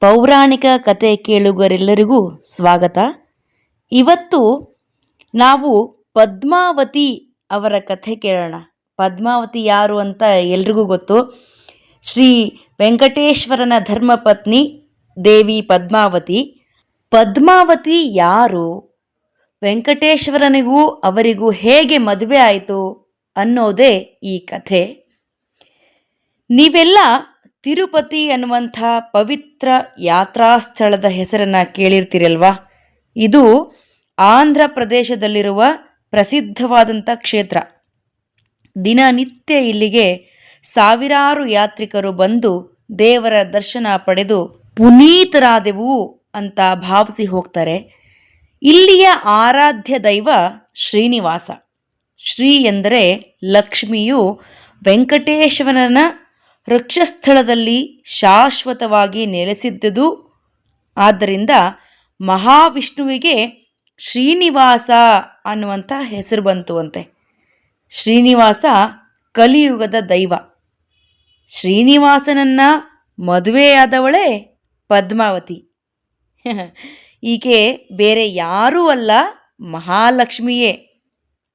ಪೌರಾಣಿಕ ಕತೆ ಕೇಳುಗರೆಲ್ಲರಿಗೂ ಸ್ವಾಗತ. ಇವತ್ತು ನಾವು ಪದ್ಮಾವತಿ ಅವರ ಕಥೆ ಕೇಳೋಣ. ಪದ್ಮಾವತಿ ಯಾರು ಅಂತ ಎಲ್ರಿಗೂ ಗೊತ್ತು. ಶ್ರೀ ವೆಂಕಟೇಶ್ವರನ ಧರ್ಮಪತ್ನಿ ದೇವಿ ಪದ್ಮಾವತಿ. ಪದ್ಮಾವತಿ ಯಾರು? ವೆಂಕಟೇಶ್ವರನಿಗೂ ಅವರಿಗೂ ಹೇಗೆ ಮದುವೆ ಆಯಿತು ಅನ್ನೋದೇ ಈ ಕಥೆ. ನೀವೆಲ್ಲ ತಿರುಪತಿ ಅನ್ನುವಂಥ ಪವಿತ್ರ ಯಾತ್ರಾ ಸ್ಥಳದ ಹೆಸರನ್ನು ಕೇಳಿರ್ತೀರಲ್ವಾ? ಇದು ಆಂಧ್ರ ಪ್ರದೇಶದಲ್ಲಿರುವ ಪ್ರಸಿದ್ಧವಾದಂಥ ಕ್ಷೇತ್ರ. ದಿನನಿತ್ಯ ಇಲ್ಲಿಗೆ ಸಾವಿರಾರು ಯಾತ್ರಿಕರು ಬಂದು ದೇವರ ದರ್ಶನ ಪಡೆದು ಪುನೀತರಾದೆವು ಅಂತ ಭಾವಿಸಿ ಹೋಗ್ತಾರೆ. ಇಲ್ಲಿಯ ಆರಾಧ್ಯ ದೈವ ಶ್ರೀನಿವಾಸ. ಶ್ರೀ ಎಂದರೆ ಲಕ್ಷ್ಮಿಯು ವೆಂಕಟೇಶ್ವರನ ವೃಕ್ಷಸ್ಥಳದಲ್ಲಿ ಶಾಶ್ವತವಾಗಿ ನೆಲೆಸಿದ್ದುದು. ಆದ್ದರಿಂದ ಮಹಾವಿಷ್ಣುವಿಗೆ ಶ್ರೀನಿವಾಸ ಅನ್ನುವಂಥ ಹೆಸರು ಬಂತು ಅಂತೆ ಶ್ರೀನಿವಾಸ ಕಲಿಯುಗದ ದೈವ. ಶ್ರೀನಿವಾಸನನ್ನ ಮದುವೆಯಾದವಳೇ ಪದ್ಮಾವತಿ. ಈಕೆ ಬೇರೆ ಯಾರೂ ಅಲ್ಲ, ಮಹಾಲಕ್ಷ್ಮಿಯೇ.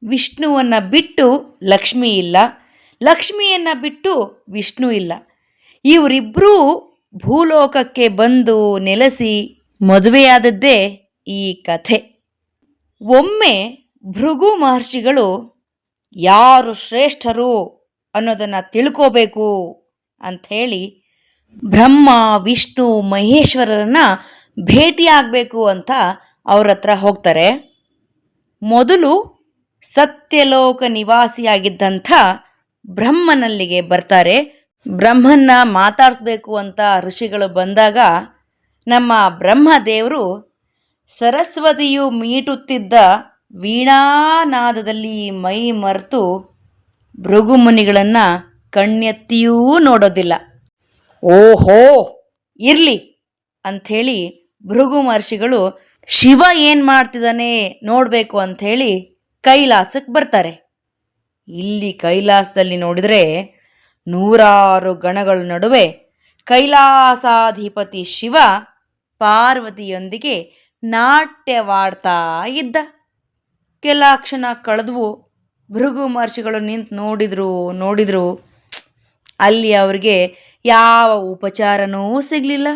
ವಿಷ್ಣುವನ್ನು ಬಿಟ್ಟು ಲಕ್ಷ್ಮಿ ಇಲ್ಲ. ಲಕ್ಷ್ಮಿಯನ್ನು ಬಿಟ್ಟು ವಿಷ್ಣು ಇಲ್ಲ. ಇವರಿಬ್ಬರೂ ಭೂಲೋಕಕ್ಕೆ ಬಂದು ನೆಲೆಸಿ ಮದುವೆಯಾದದ್ದೇ ಈ ಕಥೆ. ಒಮ್ಮೆ ಭೃಗು ಮಹರ್ಷಿಗಳು, ಯಾರು ಶ್ರೇಷ್ಠರು ಅನ್ನೋದನ್ನು ತಿಳ್ಕೋಬೇಕು ಅಂಥೇಳಿ ಬ್ರಹ್ಮ, ವಿಷ್ಣು, ಮಹೇಶ್ವರರನ್ನು ಭೇಟಿಯಾಗಬೇಕು ಅಂತ ಅವ್ರ ಹತ್ರ ಹೋಗ್ತಾರೆ. ಮೊದಲು ಸತ್ಯಲೋಕ ನಿವಾಸಿಯಾಗಿದ್ದಂಥ ಬ್ರಹ್ಮನಲ್ಲಿಗೆ ಬರ್ತಾರೆ. ಬ್ರಹ್ಮನ್ನ ಮಾತಾಡಿಸ್ಬೇಕು ಅಂತ ಋಷಿಗಳು ಬಂದಾಗ ನಮ್ಮ ಬ್ರಹ್ಮದೇವರು ಸರಸ್ವತಿಯು ಮೀಟುತ್ತಿದ್ದ ವೀಣಾನಾದದಲ್ಲಿ ಮೈ ಮರೆತು ಭೃಗುಮುನಿಗಳನ್ನು ಕಣ್ಣೆತ್ತಿಯೂ ನೋಡೋದಿಲ್ಲ. ಓಹೋ! ಇರಲಿ ಅಂಥೇಳಿ ಭೃಗು ಮಹರ್ಷಿಗಳು ಶಿವ ಏನು ಮಾಡ್ತಿದ್ದಾನೆ ನೋಡಬೇಕು ಅಂಥೇಳಿ ಕೈಲಾಸಕ್ಕೆ ಬರ್ತಾರೆ. ಇಲ್ಲಿ ಕೈಲಾಸದಲ್ಲಿ ನೋಡಿದರೆ ನೂರಾರು ಗಣಗಳ ನಡುವೆ ಕೈಲಾಸಾಧಿಪತಿ ಶಿವ ಪಾರ್ವತಿಯೊಂದಿಗೆ ನಾಟ್ಯವಾಡ್ತಾ ಇದ್ದ. ಕೆಲ ಕ್ಷಣ ಕಳೆದ್ವು. ಭೃಗು ಮಹರ್ಷಿಗಳು ನಿಂತು ನೋಡಿದ್ರು ನೋಡಿದ್ರು. ಅಲ್ಲಿ ಅವರಿಗೆ ಯಾವ ಉಪಚಾರನೂ ಸಿಗಲಿಲ್ಲ.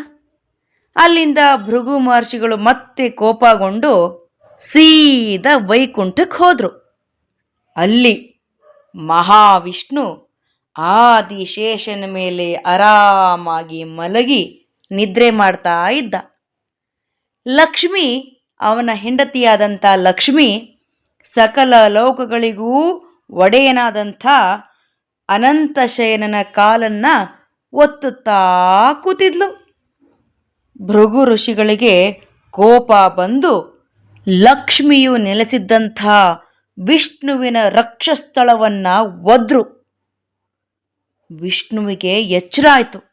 ಅಲ್ಲಿಂದ ಭೃಗು ಮಹರ್ಷಿಗಳು ಮತ್ತೆ ಕೋಪಗೊಂಡು ಸೀದಾ ವೈಕುಂಠಕ್ಕೆ ಹೋದರು. ಅಲ್ಲಿ ಮಹಾವಿಷ್ಣು ಆದಿಶೇಷನ ಮೇಲೆ ಆರಾಮಾಗಿ ಮಲಗಿ ನಿದ್ರೆ ಮಾಡ್ತಾ ಇದ್ದ. ಲಕ್ಷ್ಮಿ, ಅವನ ಹೆಂಡತಿಯಾದಂಥ ಲಕ್ಷ್ಮಿ, ಸಕಲ ಲೋಕಗಳಿಗೂ ಒಡೆಯನಾದಂಥ ಅನಂತಶಯನನ ಕಾಲನ್ನ ಒತ್ತುತ್ತಾ ಕೂತಿದ್ಲು. ಭೃಗು ಋಷಿಗಳಿಗೆ ಕೋಪ ಬಂದು ಲಕ್ಷ್ಮಿಯು ನೆಲೆಸಿದ್ದಂಥ ವಿಷ್ಣುವಿನ ರಕ್ಷಸ್ಥಳವನ್ನ ಒದ್ರು ವಿಷ್ಣುವಿಗೆ ಎಚ್ಚರ ಆಯಿತು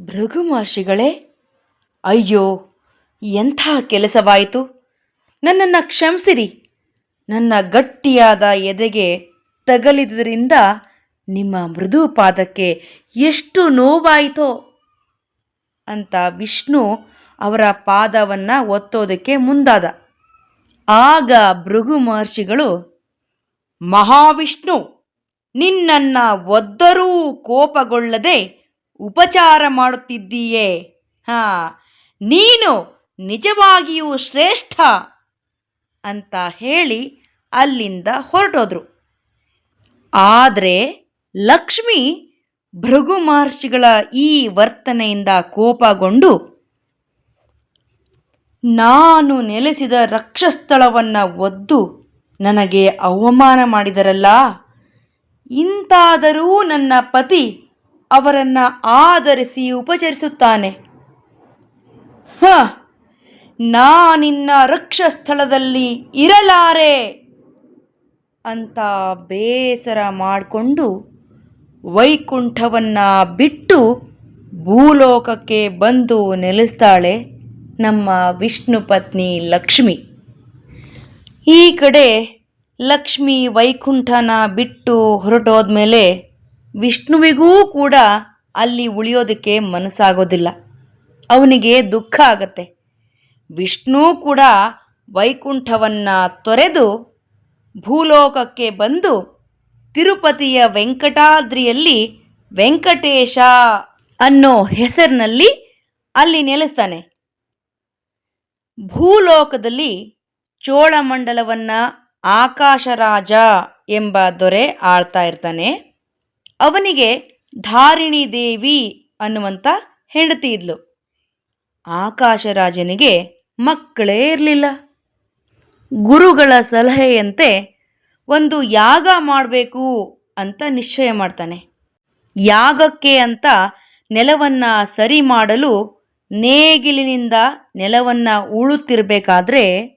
ಭೃಗು ಅಯ್ಯೋ, ಎಂಥ ಕೆಲಸವಾಯಿತು? ನನ್ನನ್ನು ಕ್ಷಮಿಸಿರಿ. ನನ್ನ ಗಟ್ಟಿಯಾದ ಎದೆಗೆ ತಗಲಿದ್ದರಿಂದ ನಿಮ್ಮ ಮೃದು ಪಾದಕ್ಕೆ ಎಷ್ಟು ನೋವಾಯಿತೋ? ಅಂತ ವಿಷ್ಣು ಅವರ ಪಾದವನ್ನು ಒತ್ತೋದಕ್ಕೆ ಮುಂದಾದ. ಆಗ ಭೃಗು ಮಹರ್ಷಿಗಳು, ಮಹಾವಿಷ್ಣು, ನಿನ್ನನ್ನ ಒದ್ದರೂ ಕೋಪಗೊಳ್ಳದೆ ಉಪಚಾರ ಮಾಡುತ್ತಿದ್ದೀಯೇ? ಹಾ, ನೀನು ನಿಜವಾಗಿಯೂ ಶ್ರೇಷ್ಠ, ಅಂತ ಹೇಳಿ ಅಲ್ಲಿಂದ ಹೊರಟೋದ್ರು. ಆದರೆ ಲಕ್ಷ್ಮಿ ಭೃಗು ಮಹರ್ಷಿಗಳ ಈ ವರ್ತನೆಯಿಂದ ಕೋಪಗೊಂಡು ನಾನು ನೆಲೆಸಿದ ರಕ್ಷಸ್ಥಳವನ್ನು ಒದ್ದು ನನಗೆ ಅವಮಾನ ಮಾಡಿದರಲ್ಲ? ಇಂತಾದರೂ ನನ್ನ ಪತಿ ಅವರನ್ನು ಆಧರಿಸಿ ಉಪಚರಿಸುತ್ತಾನೆ. ಹ, ನಾನಿನ್ನ ರಕ್ಷಸ್ಥಳದಲ್ಲಿ ಇರಲಾರೆ ಅಂತ ಬೇಸರ ಮಾಡಿಕೊಂಡು ವೈಕುಂಠವನ್ನು ಬಿಟ್ಟು ಭೂಲೋಕಕ್ಕೆ ಬಂದು ನೆಲೆಸ್ತಾಳೆ. ನಮ್ಮ ವಿಷ್ಣು ಪತ್ನಿ ಲಕ್ಷ್ಮಿ. ಈ ಕಡೆ ಲಕ್ಷ್ಮಿ ವೈಕುಂಠನ ಬಿಟ್ಟು ಹೊರಟೋದ್ಮೇಲೆ ವಿಷ್ಣುವಿಗೂ ಕೂಡ ಅಲ್ಲಿ ಉಳಿಯೋದಕ್ಕೆ ಮನಸ್ಸಾಗೋದಿಲ್ಲ. ಅವನಿಗೆ ದುಃಖ ಆಗತ್ತೆ. ವಿಷ್ಣು ಕೂಡ ವೈಕುಂಠವನ್ನ ತೊರೆದು ಭೂಲೋಕಕ್ಕೆ ಬಂದು ತಿರುಪತಿಯ ವೆಂಕಟಾದ್ರಿಯಲ್ಲಿ ವೆಂಕಟೇಶ ಅನ್ನೋ ಹೆಸರಿನಲ್ಲಿ ಅಲ್ಲಿ ನೆಲೆಸ್ತಾನೆ. ಭೂಲೋಕದಲ್ಲಿ ಚೋಳಮಂಡಲವನ್ನ ಆಕಾಶರಾಜ ಎಂಬ ದೊರೆ ಆಳ್ತಾ ಇರ್ತಾನೆ. ಅವನಿಗೆ ಧಾರಿಣಿ ದೇವಿ ಅನ್ನುವಂಥ ಹೆಂಡತಿ ಇದ್ಲು. ಆಕಾಶರಾಜನಿಗೆ ಮಕ್ಕಳೇ ಇರಲಿಲ್ಲ. ಗುರುಗಳ ಸಲಹೆಯಂತೆ ಒಂದು ಯಾಗ ಮಾಡಬೇಕು ಅಂತ ನಿಶ್ಚಯ ಮಾಡ್ತಾನೆ. ಯಾಗಕ್ಕೆ ಅಂತ ನೆಲವನ್ನು ಸರಿ ಮಾಡಲು ನೇಗಿಲಿನಿಂದ ನೆಲವನ್ನು ಉಳುತ್ತಿರಬೇಕಾದ್ರೆ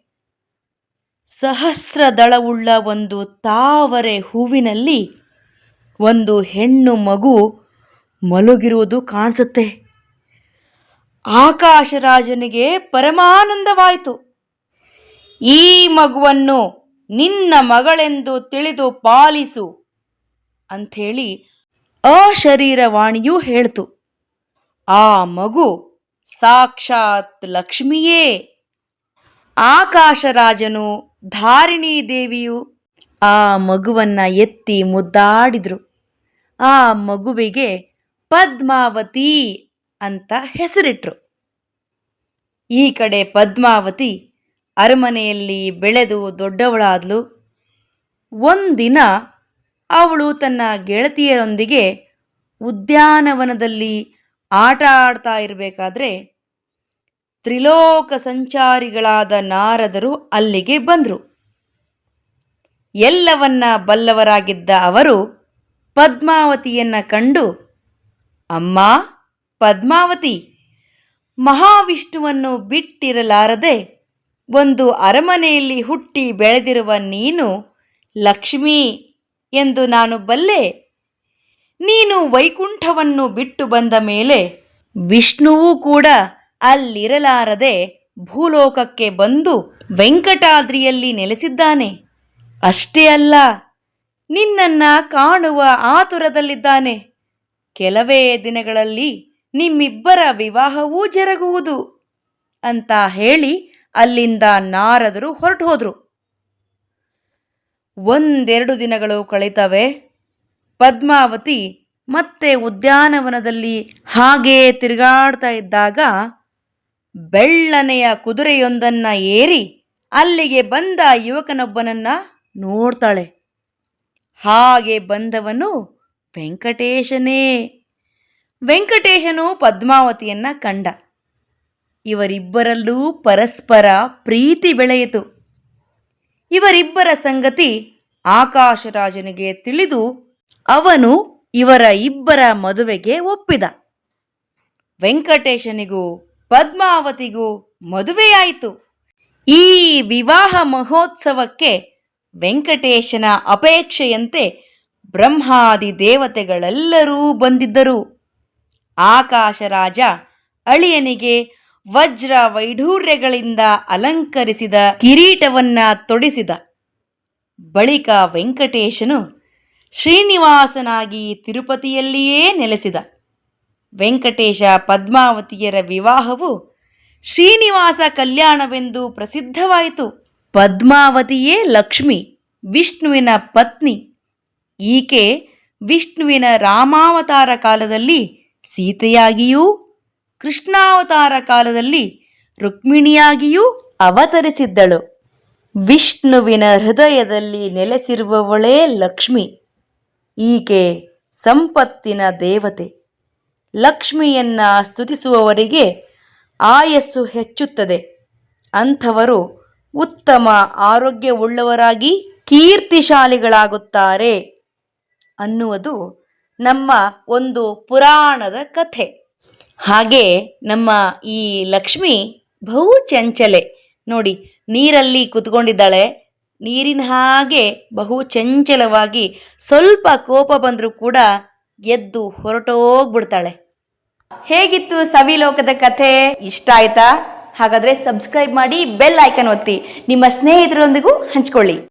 ಸಹಸ್ರ ದಳವುಳ್ಳ ಒಂದು ತಾವರೆ ಹೂವಿನಲ್ಲಿ ಒಂದು ಹೆಣ್ಣು ಮಗು ಮಲಗಿರುವುದು ಕಾಣಿಸುತ್ತೆ. ಆಕಾಶರಾಜನಿಗೆ ಪರಮಾನಂದವಾಯಿತು. ಈ ಮಗುವನ್ನು ನಿನ್ನ ಮಗಳೆಂದು ತಿಳಿದು ಪಾಲಿಸು ಅಂಥೇಳಿ ಅಶರೀರವಾಣಿಯೂ ಹೇಳ್ತು. ಆ ಮಗು ಸಾಕ್ಷಾತ್ ಲಕ್ಷ್ಮಿಯೇ. ಆಕಾಶರಾಜನು ಧಾರಿಣಿ ದೇವಿಯು ಆ ಮಗುವನ್ನ ಎತ್ತಿ ಮುದ್ದಾಡಿದ್ರು. ಆ ಮಗುವಿಗೆ ಪದ್ಮಾವತಿ ಅಂತ ಹೆಸರಿಟ್ರು. ಈ ಕಡೆ ಪದ್ಮಾವತಿ ಅರಮನೆಯಲ್ಲಿ ಬೆಳೆದು ದೊಡ್ಡವಳಾದ್ಲು. ಒಂದಿನ ಅವಳು ತನ್ನ ಗೆಳತಿಯರೊಂದಿಗೆ ಉದ್ಯಾನವನದಲ್ಲಿ ಆಟ ಆಡ್ತಾ ಇರಬೇಕಾದ್ರೆ ತ್ರಿಲೋಕ ಸಂಚಾರಿಗಳಾದ ನಾರದರು ಅಲ್ಲಿಗೆ ಬಂದರು. ಎಲ್ಲವನ್ನ ಬಲ್ಲವರಾಗಿದ್ದ ಅವರು ಪದ್ಮಾವತಿಯನ್ನ ಕಂಡು, ಅಮ್ಮ, ಪದ್ಮಾವತಿ, ಮಹಾವಿಷ್ಣುವನ್ನು ಬಿಟ್ಟಿರಲಾರದೆ ಒಂದು ಅರಮನೆಯಲ್ಲಿ ಹುಟ್ಟಿ ಬೆಳೆದಿರುವ ನೀನು ಲಕ್ಷ್ಮೀ ಎಂದು ನಾನು ಬಲ್ಲೆ ನೀನು ವೈಕುಂಠವನ್ನು ಬಿಟ್ಟು ಬಂದ ಮೇಲೆ ವಿಷ್ಣುವೂ ಕೂಡ ಅಲ್ಲಿರಲಾರದೆ ಭೂಲೋಕಕ್ಕೆ ಬಂದು ವೆಂಕಟಾದ್ರಿಯಲ್ಲಿ ನೆಲೆಸಿದ್ದಾನೆ. ಅಷ್ಟೇ ಅಲ್ಲ, ನಿನ್ನನ್ನ ಕಾಣುವ ಆತುರದಲ್ಲಿದ್ದಾನೆ. ಕೆಲವೇ ದಿನಗಳಲ್ಲಿ ನಿಮ್ಮಿಬ್ಬರ ವಿವಾಹವೂ ಜರುಗುವುದು ಅಂತ ಹೇಳಿ ಅಲ್ಲಿಂದ ನಾರದರು ಹೊರಟು ಹೋದರು. ಒಂದೆರಡು ದಿನಗಳು ಕಳೀತವೆ. ಪದ್ಮಾವತಿ ಮತ್ತೆ ಉದ್ಯಾನವನದಲ್ಲಿ ಹಾಗೇ ತಿರುಗಾಡ್ತಾ ಇದ್ದಾಗ ಬೆಳ್ಳನೆಯ ಕುದುರೆಯೊಂದನ್ನ ಏರಿ ಅಲ್ಲಿಗೆ ಬಂದ ಯುವಕನೊಬ್ಬನನ್ನ ನೋಡ್ತಾಳೆ. ಹಾಗೆ ಬಂದವನು ವೆಂಕಟೇಶನೇ. ವೆಂಕಟೇಶನು ಪದ್ಮಾವತಿಯನ್ನ ಕಂಡ. ಇವರಿಬ್ಬರಲ್ಲೂ ಪರಸ್ಪರ ಪ್ರೀತಿ ಬೆಳೆಯಿತು. ಇವರಿಬ್ಬರ ಸಂಗತಿ ಆಕಾಶರಾಜನಿಗೆ ತಿಳಿದು ಅವನು ಇವರ ಇಬ್ಬರ ಮದುವೆಗೆ ಒಪ್ಪಿದ. ವೆಂಕಟೇಶನಿಗೂ ಪದ್ಮಾವತಿಗೂ ಮದುವೆಯಾಯಿತು. ಈ ವಿವಾಹ ಮಹೋತ್ಸವಕ್ಕೆ ವೆಂಕಟೇಶನ ಅಪೇಕ್ಷೆಯಂತೆ ಬ್ರಹ್ಮಾದಿ ದೇವತೆಗಳೆಲ್ಲರೂ ಬಂದಿದ್ದರು. ಆಕಾಶರಾಜ ಅಳಿಯನಿಗೆ ವಜ್ರ ವೈಢೂರ್ಯಗಳಿಂದ ಅಲಂಕರಿಸಿದ ಕಿರೀಟವನ್ನ ತೊಡಿಸಿದ. ಬಳಿಕ ವೆಂಕಟೇಶನು ಶ್ರೀನಿವಾಸನಾಗಿ ತಿರುಪತಿಯಲ್ಲಿಯೇ ನೆಲೆಸಿದ ವೆಂಕಟೇಶ ಪದ್ಮಾವತಿಯರ ವಿವಾಹವು ಶ್ರೀನಿವಾಸ ಕಲ್ಯಾಣವೆಂದು ಪ್ರಸಿದ್ಧವಾಯಿತು. ಪದ್ಮಾವತಿಯೇ ಲಕ್ಷ್ಮಿ, ವಿಷ್ಣುವಿನ ಪತ್ನಿ. ಈಕೆ ವಿಷ್ಣುವಿನ ರಾಮಾವತಾರ ಕಾಲದಲ್ಲಿ ಸೀತೆಯಾಗಿಯೂ, ಕೃಷ್ಣಾವತಾರ ಕಾಲದಲ್ಲಿ ರುಕ್ಮಿಣಿಯಾಗಿಯೂ ಅವತರಿಸಿದ್ದಳು. ವಿಷ್ಣುವಿನ ಹೃದಯದಲ್ಲಿ ನೆಲೆಸಿರುವವಳೇ ಲಕ್ಷ್ಮಿ. ಈಕೆ ಸಂಪತ್ತಿನ ದೇವತೆ. ಲಕ್ಷ್ಮಿಯನ್ನ ಸ್ತುತಿಸುವವರಿಗೆ ಆಯಸ್ಸು ಹೆಚ್ಚುತ್ತದೆ. ಅಂಥವರು ಉತ್ತಮ ಆರೋಗ್ಯವುಳ್ಳವರಾಗಿ ಕೀರ್ತಿಶಾಲಿಗಳಾಗುತ್ತಾರೆ ಅನ್ನುವುದು ನಮ್ಮ ಒಂದು ಪುರಾಣದ ಕಥೆ. ಹಾಗೆ ನಮ್ಮ ಈ ಲಕ್ಷ್ಮಿ ಬಹು ಚಂಚಲೆ ನೋಡಿ ನೀರಲ್ಲಿ ಕುತ್ಕೊಂಡಿದ್ದಾಳೆ. ನೀರಿನ ಹಾಗೆ ಬಹು ಚಂಚಲವಾಗಿ ಸ್ವಲ್ಪ ಕೋಪ ಬಂದರೂ ಕೂಡ ಎದ್ದು ಹೊರಟೋಗ್ಬಿಡ್ತಾಳೆ. ಹೇಗಿತ್ತು ಸವಿಲೋಕದ ಕಥೆ? ಇಷ್ಟ ಆಯ್ತಾ? ಹಾಗಾದ್ರೆ ಸಬ್ಸ್ಕ್ರೈಬ್ ಮಾಡಿ ಬೆಲ್ ಐಕನ್ ಒತ್ತಿ. ನಿಮ್ಮ ಸ್ನೇಹಿತರೊಂದಿಗೂ ಹಂಚ್ಕೊಳ್ಳಿ.